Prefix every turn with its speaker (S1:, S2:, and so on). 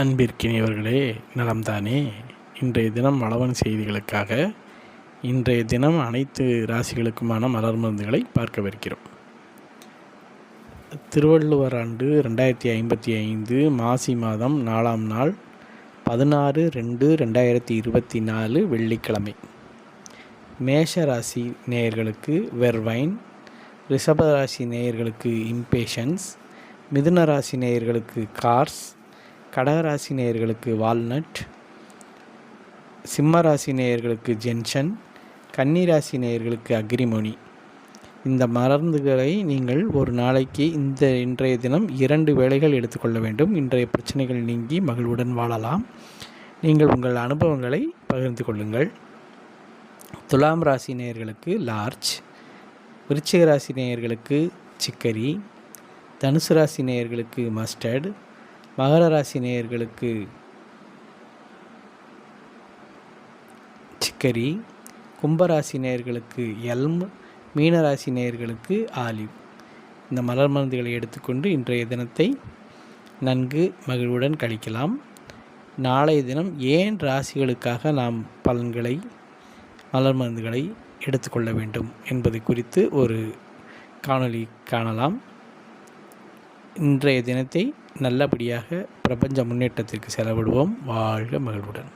S1: அன்பிற்கினியவர்களே நலம்தானே. இன்றைய தினம் மலவன் செய்திகளுக்காக இன்றைய தினம் அனைத்து ராசிகளுக்குமான மலர் மருந்துகளை பார்க்கவிருக்கிறோம். திருவள்ளுவர் ஆண்டு ரெண்டாயிரத்தி ஐம்பத்தி ஐந்து மாசி மாதம் நாலாம் நாள் பதினாறு ரெண்டு ரெண்டாயிரத்தி இருபத்தி நாலு வெள்ளிக்கிழமை. மேஷ ராசி நேயர்களுக்கு வெர்வைன் ரிஷபராசி நேயர்களுக்கு இம்பேஷன்ஸ் மிதுன ராசி நேயர்களுக்கு கார்ஸ் கடகராசி நேயர்களுக்கு வால்நட் சிம்மராசி நேயர்களுக்கு ஜென்ஷன் கன்னிராசி நேயர்களுக்கு அக்ரிமோனி இந்த மருந்துகளை நீங்கள் ஒரு நாளைக்கு இந்த இன்றைய தினம் இரண்டு வேளைகள் எடுத்துக்கொள்ள வேண்டும். இன்றைய பிரச்சனைகள் நீங்கி மகிழ்வுடன் வாழலாம். நீங்கள் உங்கள் அனுபவங்களை பகிர்ந்து கொள்ளுங்கள். துலாம் ராசி நேயர்களுக்கு லார்ஜ் விருச்சிக ராசி நேயர்களுக்கு சிக்கரி தனுசு ராசி நேயர்களுக்கு மஸ்டர்ட் மகர ராசி நேயர்களுக்கு சிக்கரி கும்பராசி நேயர்களுக்கு எல்ம் மீனராசி நேயர்களுக்கு ஆலிவ். இந்த மலர் மருந்துகளை எடுத்துக்கொண்டு இன்றைய தினத்தை நன்கு மகிழ்வுடன் கழிக்கலாம். நாளைய தினம் ஏன் ராசிகளுக்காக நாம் பலன்களை மலர் மருந்துகளை எடுத்துக்கொள்ள வேண்டும் என்பது குறித்து ஒரு காணொளி காணலாம். இன்றைய தினத்தை நல்லபடியாக பிரபஞ்ச முன்னேற்றத்திற்கு செலவிடுவோம். வாழ்க மகிழ்வுடன்.